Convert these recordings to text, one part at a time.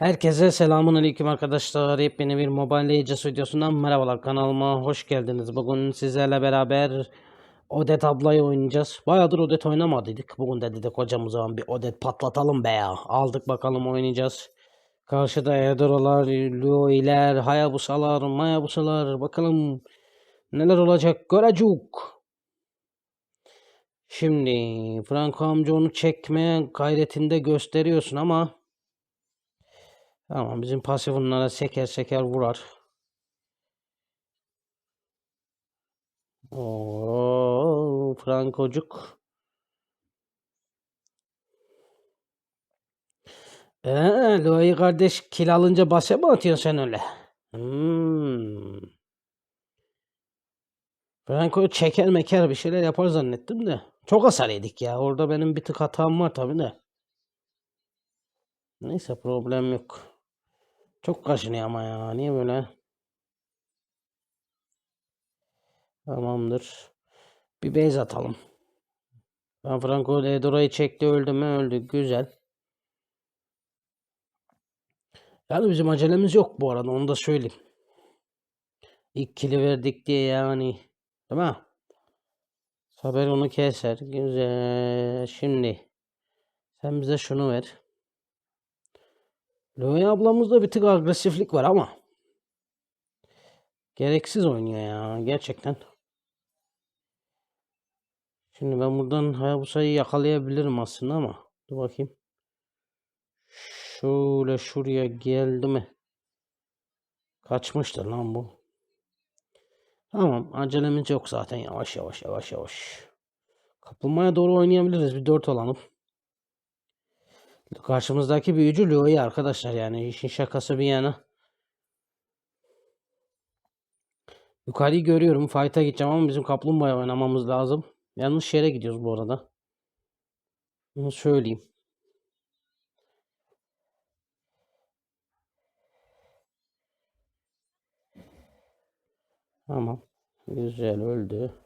Herkese selamun aleyküm arkadaşlar. Yepyeni bir Mobile Legends videosundan merhabalar kanalıma hoş geldiniz. Bugün sizlerle beraber Odet ablayı oynayacağız. Bayağıdır Odet oynamadıydık. Bugün de dedik hocam o zaman bir Odet patlatalım be ya. Aldık bakalım oynayacağız. Karşıda Edoralar, Luoiler, Hayabusalar, Mayabusalar. Bakalım neler olacak görecuk. Şimdi Franco amca onu çekmeye gayretinde gösteriyorsun ama Tamam bizim pasif onlara seker seker vurar. Oo, Frankocuk. Eee, Loy kardeş kil alınca base mi atıyorsun sen öyle? Hmm. Franco çeker meker bir şeyler yapar zannettim de. Çok hasar yedik ya. Orada benim bir tık hatam var tabii de. Neyse problem yok. Çok kaşınıyor ama ya. Niye böyle? Tamamdır. Bir base atalım. Ben Franco Edora'yı çekti öldü mü öldü. Güzel. Yani bizim acelemiz yok bu arada onu da söyleyeyim. İlk kili verdik diye yani. Değil mi? Haber onu keser. Güzel. Şimdi. Sen bize şunu ver. Löwe ablamızda bir tık agresiflik var ama. Gereksiz oynuyor ya. Gerçekten. Şimdi ben buradan Hayabusa'yı yakalayabilirim aslında ama. Dur bakayım. Şöyle şuraya geldi mi? Kaçmıştır lan bu. Tamam. Acelemiz yok zaten. Yavaş yavaş yavaş yavaş. Kapılmaya doğru oynayabiliriz. Bir 4 olalım. Karşımızdaki büyücü Luo'yu arkadaşlar yani işin şakası bir yana. Yukarıyı görüyorum. Fight'a gideceğim ama bizim kaplumbağa oynamamız lazım. Yanlış yere gidiyoruz bu arada. Bunu söyleyeyim. Tamam. Güzel öldü.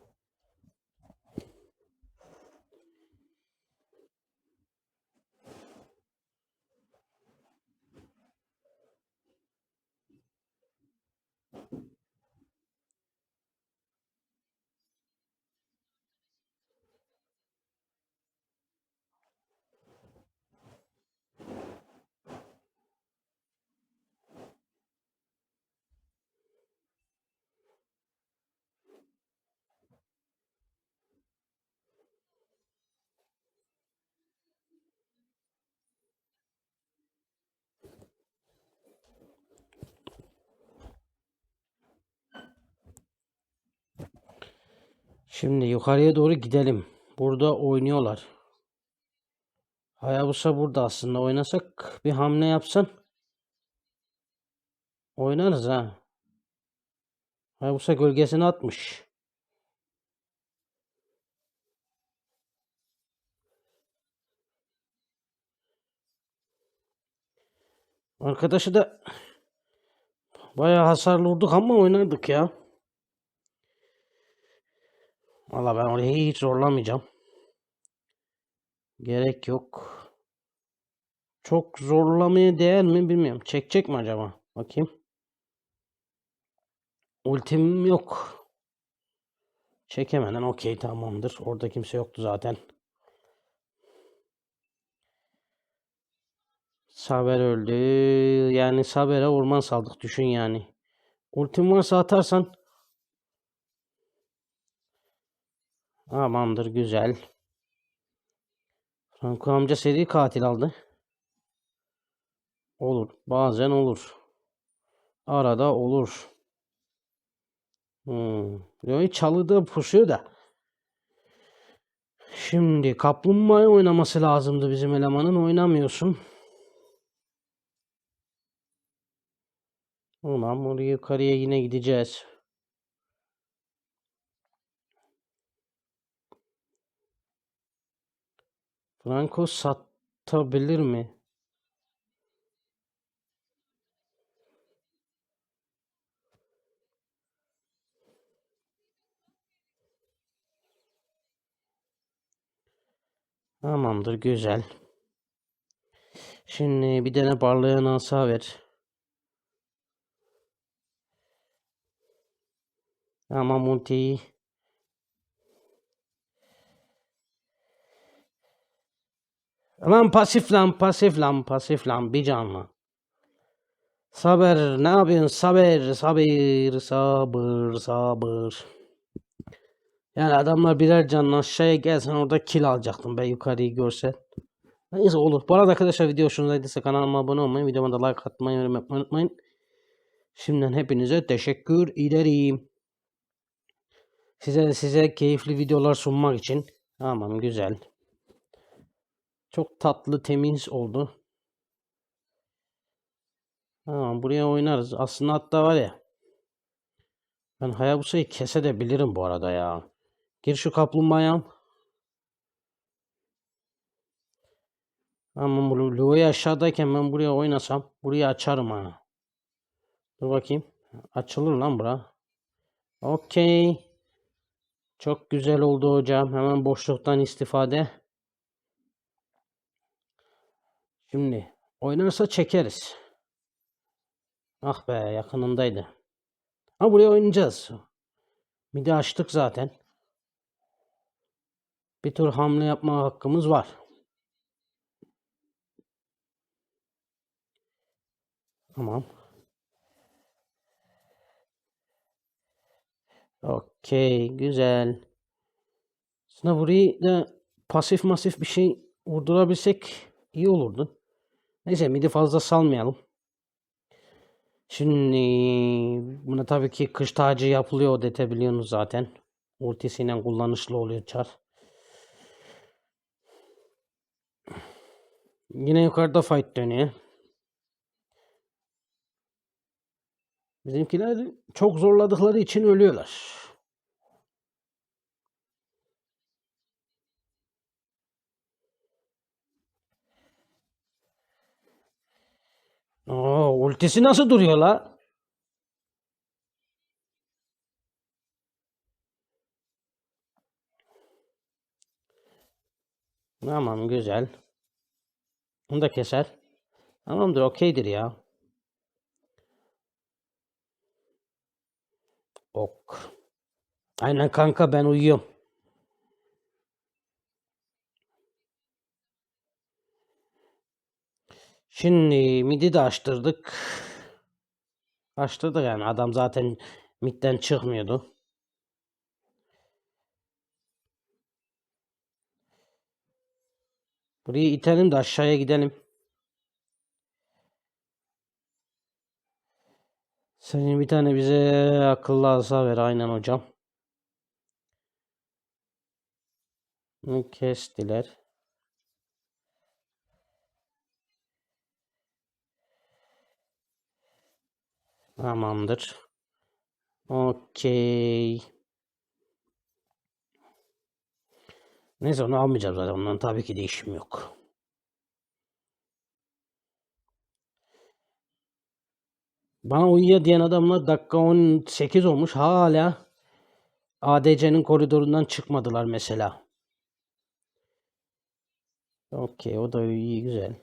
Şimdi yukarıya doğru gidelim. Burada oynuyorlar. Hayabusa burada aslında. Oynasak bir hamle yapsan. Oynarız ha. Hayabusa gölgesini atmış. Arkadaşı da bayağı hasarlı vurduk ama oynardık ya. Valla ben orayı hiç zorlamayacağım. Gerek yok. Çok zorlamaya değer mi bilmiyorum. Çekecek mi acaba? Bakayım. Ultim yok. Çekemeden okey tamamdır. Orada kimse yoktu zaten. Saber öldü. Yani Saber'e orman saldık düşün yani. Ultim varsa atarsan Tamamdır güzel. Franco amca seri katil aldı. Olur. Bazen olur. Arada olur. Hmm. Yani çalıda pusuyor da. Şimdi kaplumbağayı oynaması lazımdı bizim elemanın. Oynamıyorsun. Tamam oraya yukarıya yine gideceğiz. Franco satabilir mi? Tamamdır güzel. Şimdi bir tane parlayan asa ver. Ama multiyi Lan pasif lan pasif lan pasif lan bir canlı. Sabır ne yapıyorsun sabır sabır sabır sabır. Yani adamlar birer canlı aşağıya gelsen orada kill alacaktım ben yukarıyı görsen. Neyse olur. Bu arada arkadaşlar video hoşunuza gittiyse kanalıma abone olmayı, videoma da like atmayı, unutmayın. Şimdiden hepinize teşekkür ederim. Size size keyifli videolar sunmak için. Tamam güzel. Çok tatlı temiz oldu. Tamam buraya oynarız. Aslında hatta var ya. Ben Hayabusa'yı kese de bilirim bu arada ya. Gir şu kaplumbağaya. Ama bu Luo'yu aşağıdayken ben buraya oynasam burayı açarım ha. Dur bakayım. Açılır lan bura. Okey. Çok güzel oldu hocam. Hemen boşluktan istifade. Şimdi oynarsa çekeriz. Ah be yakınındaydı. Ha buraya oynayacağız. Midi açtık zaten. Bir tur hamle yapma hakkımız var. Tamam. Okey, güzel. Aslında burayı da pasif masif bir şey vurdurabilsek iyi olurdu. Neyse midi fazla salmayalım. Şimdi buna tabii ki kış tacı yapılıyor o dete biliyorsunuz zaten. Ultisiyle kullanışlı oluyor çar. Yine yukarıda fight dönüyor. Bizimkiler çok zorladıkları için ölüyorlar. Oo, ultisi nasıl duruyor la? Tamam güzel. Onu da keser. Tamamdır okeydir ya. Ok. Aynen kanka ben uyuyorum. Şimdi midi de açtırdık. Açtırdık yani adam zaten midden çıkmıyordu. Burayı itelim de aşağıya gidelim. Senin bir tane bize akıllı asa ver aynen hocam. Bunu kestiler. Tamamdır. Okey. Neyse onu almayacağım zaten. Ondan tabii ki değişim yok. Bana uyuya diyen adamlar dakika 18 olmuş. Hala ADC'nin koridorundan çıkmadılar mesela. Okey o da iyi güzel.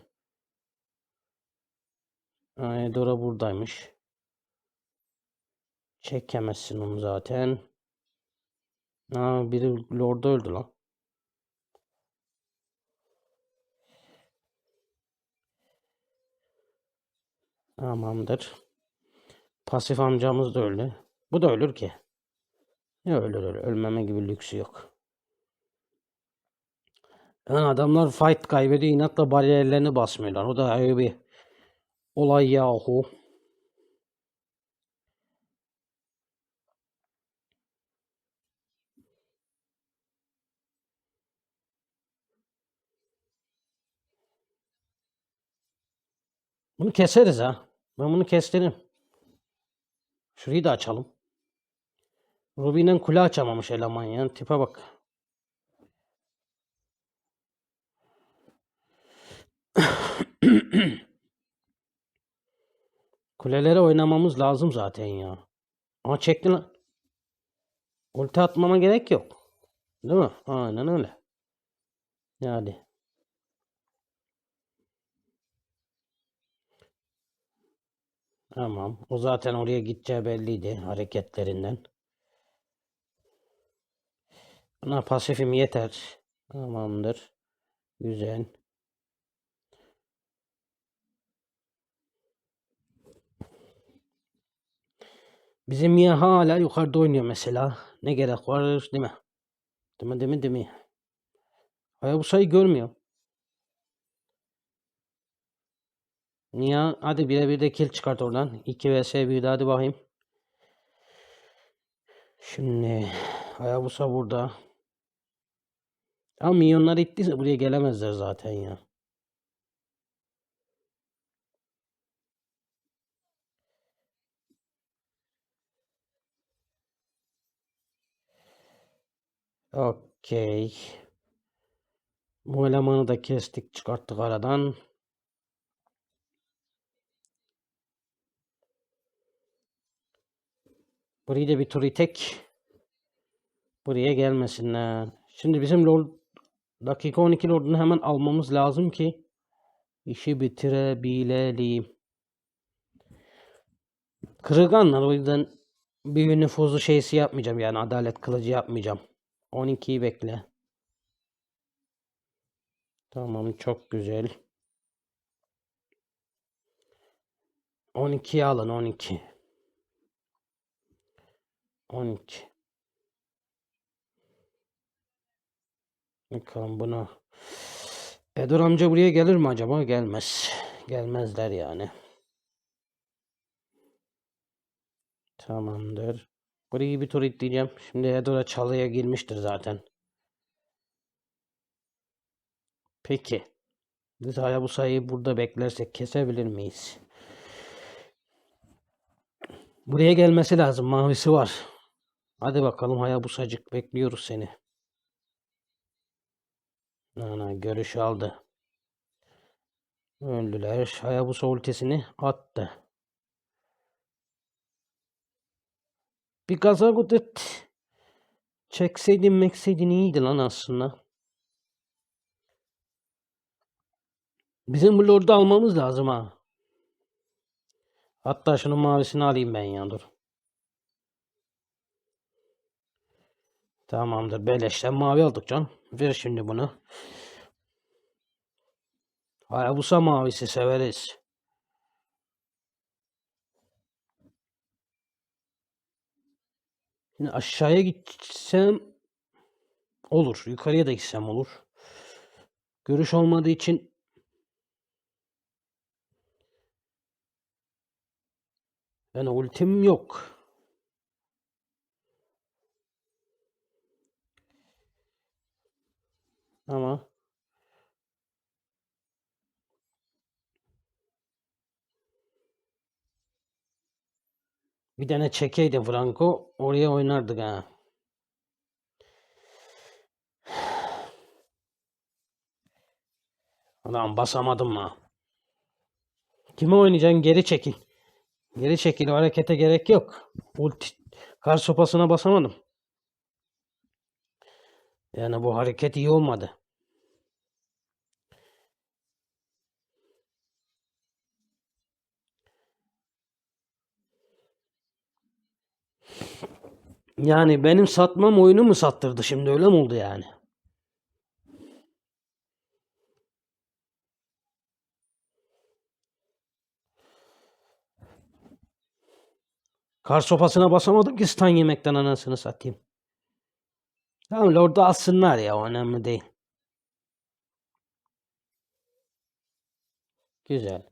Dora buradaymış. Çekemezsin onu zaten. Aa, biri Lord'a öldü lan. Tamamdır. Pasif amcamız da öldü. Bu da ölür ki. Ne ölür ölür. Ölmeme gibi lüksü yok. Yani adamlar fight kaybediyor. inatla bariyerlerini basmıyorlar. O da ayrı bir olay yahu. Bunu keseriz ha. Ben bunu kestirim. Şurayı da açalım. Ruby'nin kule açamamış eleman ya. Tipe bak. Kulelere oynamamız lazım zaten ya. Ama çekti lan. Ulti atmama gerek yok. Değil mi? Aynen öyle. Yani. Tamam. O zaten oraya gideceği belliydi hareketlerinden. Buna pasifim yeter. Tamamdır. Güzel. Bizim ya hala yukarıda oynuyor mesela. Ne gerek var değil mi? Değil mi değil mi değil mi? Hayabusa'yı görmüyor. Niye? Hadi birebir de kill çıkart oradan. 2 vs 1'de hadi bakayım. Şimdi Hayabusa burada. Ama milyonlar ittiyse buraya gelemezler zaten ya. Okey. Bu elemanı da kestik çıkarttık aradan. Burayı da bir tur itek. Buraya gelmesinler. Şimdi bizim lord dakika 12 lordunu hemen almamız lazım ki işi bitirebilelim. Kırılganlar o yüzden bir nüfuzu şeysi yapmayacağım yani adalet kılıcı yapmayacağım. 12'yi bekle. Tamam çok güzel. 12'yi alın 12. 12. Bakalım buna. Edur amca buraya gelir mi acaba? Gelmez. Gelmezler yani. Tamamdır. Burayı bir tur itleyeceğim. Şimdi Edor'a çalıya girmiştir zaten. Peki. Biz Hayabusa'yı burada beklersek kesebilir miyiz? Buraya gelmesi lazım. Mavisi var. Hadi bakalım Hayabusa'cık bekliyoruz seni. Ana görüş aldı. Öldüler. Hayabusa ultisini attı. Bir gaza gudret çekseydin mekseydin iyiydi lan aslında. Bizim bu lordu almamız lazım ha. Hatta şunun mavisini alayım ben ya dur. Tamamdır. Beleşten mavi aldık can. Ver şimdi bunu. Hayabusa mavisi severiz. Şimdi aşağıya gitsem olur. Yukarıya da gitsem olur. Görüş olmadığı için yani ultim yok. Ama bir tane çekeydi Franco oraya oynardık ha. Ulan basamadım mı? Kime oynayacaksın? Geri çekil. Geri çekil. Harekete gerek yok. Ulti kar sopasına basamadım. Yani bu hareket iyi olmadı. Yani benim satmam oyunu mu sattırdı şimdi öyle mi oldu yani? Kar sopasına basamadım ki stun yemekten anasını satayım. Tamam Lord'u alsınlar ya o önemli değil. Güzel.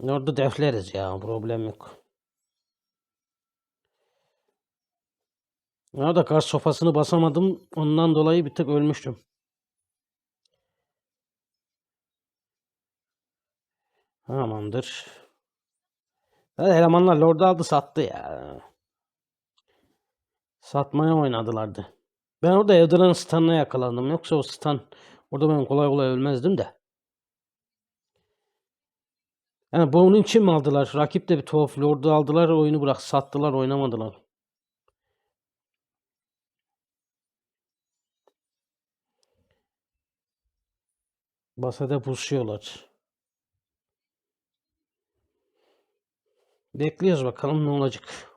Lord'u defleriz ya problem yok. Ya da kar sofasını basamadım. Ondan dolayı bir tık ölmüştüm. Tamamdır. Evet, elemanlar Lord'u aldı sattı ya. Satmaya oynadılardı. Ben orada Eldran'ın stun'ına yakalandım. Yoksa o stun orada ben kolay kolay ölmezdim de. Yani bu onun için mi aldılar? Rakip de bir tuhaf. Lord'u aldılar, oyunu bırak sattılar, oynamadılar. Basada pusuyorlar. Bekliyoruz bakalım ne olacak.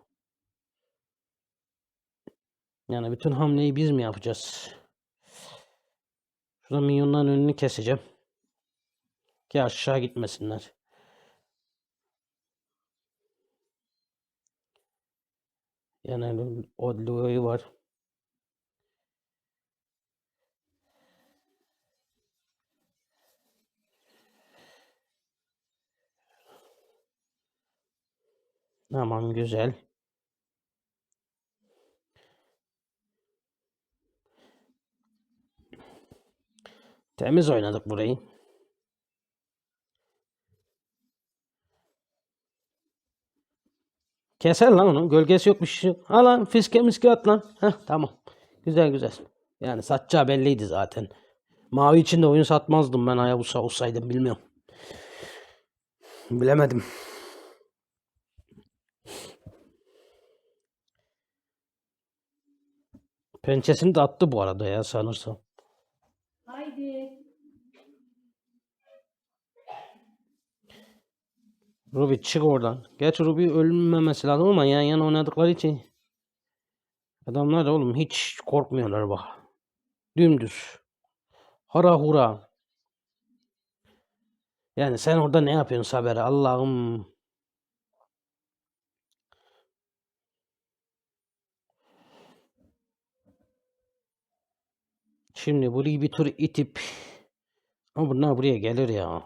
Yani bütün hamleyi biz mi yapacağız? Şurada minyonların önünü keseceğim. Ki aşağı gitmesinler. Yani o Louis'i var. Tamam güzel. Temiz oynadık burayı. Keser lan onu. Gölgesi yok bir şey yok. Al lan fiske miske at lan. Heh, tamam. Güzel güzel. Yani satacağı belliydi zaten. Mavi için de oyun satmazdım ben Hayabusa olsaydım bilmiyorum. Bilemedim. Pençesini de attı bu arada ya sanırsam. Ruby çık oradan. Geç Ruby ölmemesi lazım ama yan yana oynadıkları için. Adamlar da oğlum hiç korkmuyorlar bak. Dümdüz. Hara hura. Yani sen orada ne yapıyorsun Saber? Allah'ım. Şimdi burayı bir tur itip ama bunlar buraya gelir ya.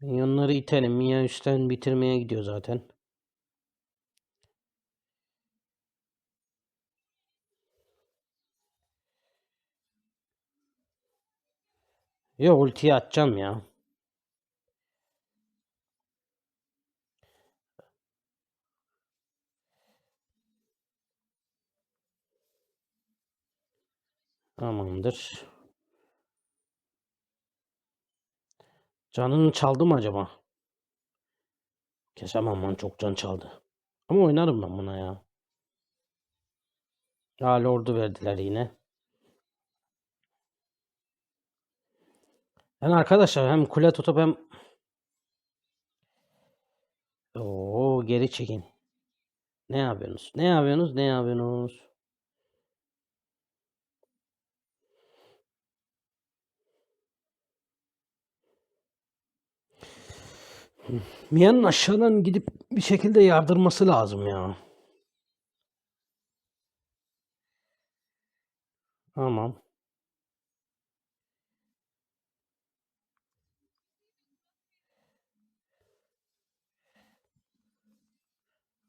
Minyonları itelim. Minyon üstten bitirmeye gidiyor zaten. Ya ultiyi atacağım ya. Tamamdır. Canını çaldı mı acaba? Kesemem lan çok can çaldı. Ama oynarım ben buna ya. Ya lordu verdiler yine. Yani arkadaşlar hem kule tutup hem Oo geri çekin. Ne yapıyorsunuz? Ne yapıyorsunuz? Ne yapıyorsunuz? Mia'nın aşağıdan gidip bir şekilde yardırması lazım ya. Tamam.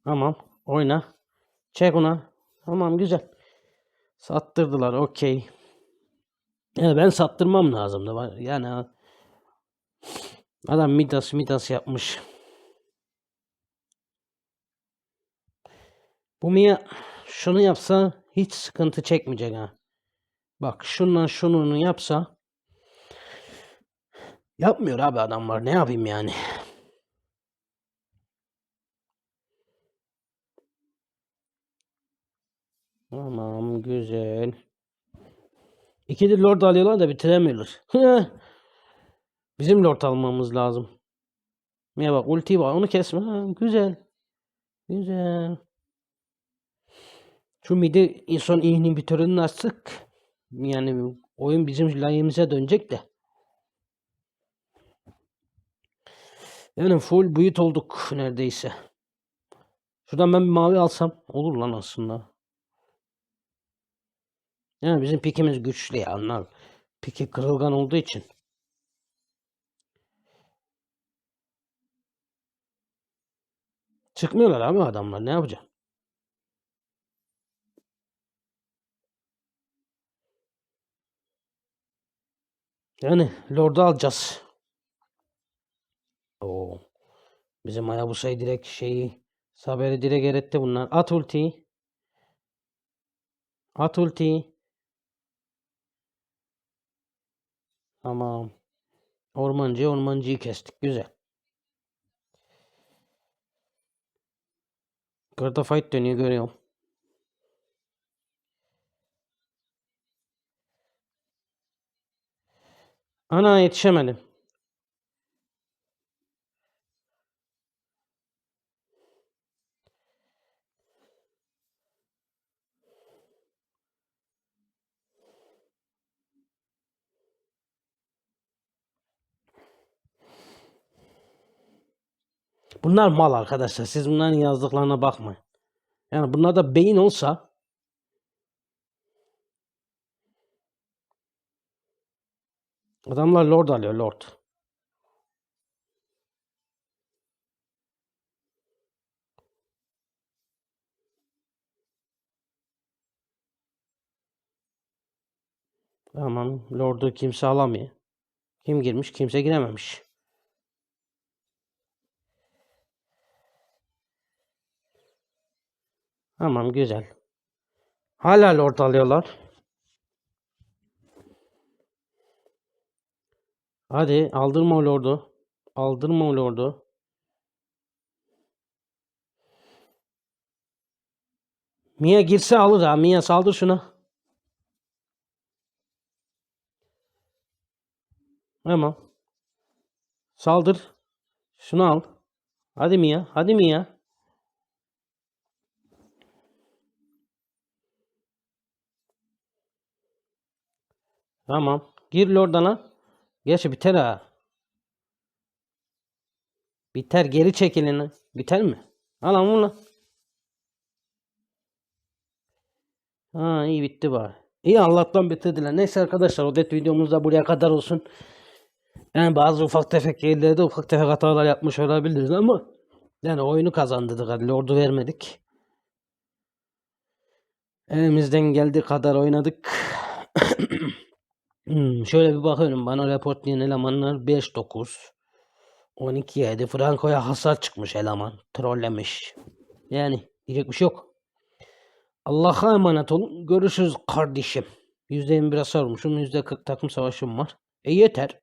Tamam. Oyna. Çek ona. Tamam güzel. Sattırdılar. Okey. Yani ben sattırmam lazımdı. Yani adam Midas Midas yapmış. Bu Mia şunu yapsa hiç sıkıntı çekmeyecek ha. Bak şundan şununu yapsa yapmıyor abi adamlar. Ne yapayım yani? Tamam güzel. İki de lord alıyorlar da bitiremiyorlar. Bizim lord almamız lazım. Ya bak ulti var onu kesme. Ha, güzel. Güzel. Şu midi son inhibitörünü açtık. Yani oyun bizim layımıza dönecek de. Yani full boyut olduk neredeyse. Şuradan ben bir mavi alsam olur lan aslında. Yani bizim pikimiz güçlü ya onlar. Piki kırılgan olduğu için. Çıkmıyorlar abi adamlar ne yapacağım? Yani Lord'u alacağız. Oo. Bizim Hayabusa'yı direkt şeyi Saber'i direkt eretti bunlar. At ultiyi. At ultiyi. Tamam. Ormancı ormancıyı kestik. Güzel. Yukarıda fight dönüyor görüyorum. Ana yetişemedim. Bunlar mal arkadaşlar. Siz bunların yazdıklarına bakmayın. Yani bunlarda beyin olsa adamlar lord alıyor lord. Tamam lordu kimse alamıyor. Kim girmiş? Kimse girememiş. Tamam güzel. Hala lord alıyorlar. Hadi aldırma lordu. Aldırma lordu. Mia girse alır ha. Mia saldır şuna. Tamam. Saldır. Şunu al. Hadi Mia. Hadi Mia. Tamam. Gir Lordana. Gerçi biter ha. Biter. Geri çekilin. Biter mi? Al lan bunu. Ha iyi bitti bari. İyi Allah'tan bitirdiler. Neyse arkadaşlar o det videomuz da buraya kadar olsun. Yani bazı ufak tefek yerlerde ufak tefek hatalar yapmış olabiliriz ama yani oyunu kazandırdık. Lord'u vermedik. Elimizden geldiği kadar oynadık. Hmm, şöyle bir bakıyorum. Bana reportlayan elemanlar 5-9. 12-7. Franco'ya hasar çıkmış eleman. Trollemiş. Yani diyecek bir şey yok. Allah'a emanet olun. Görüşürüz kardeşim. %21 hasar olmuşum. %40 takım savaşım var. E yeter.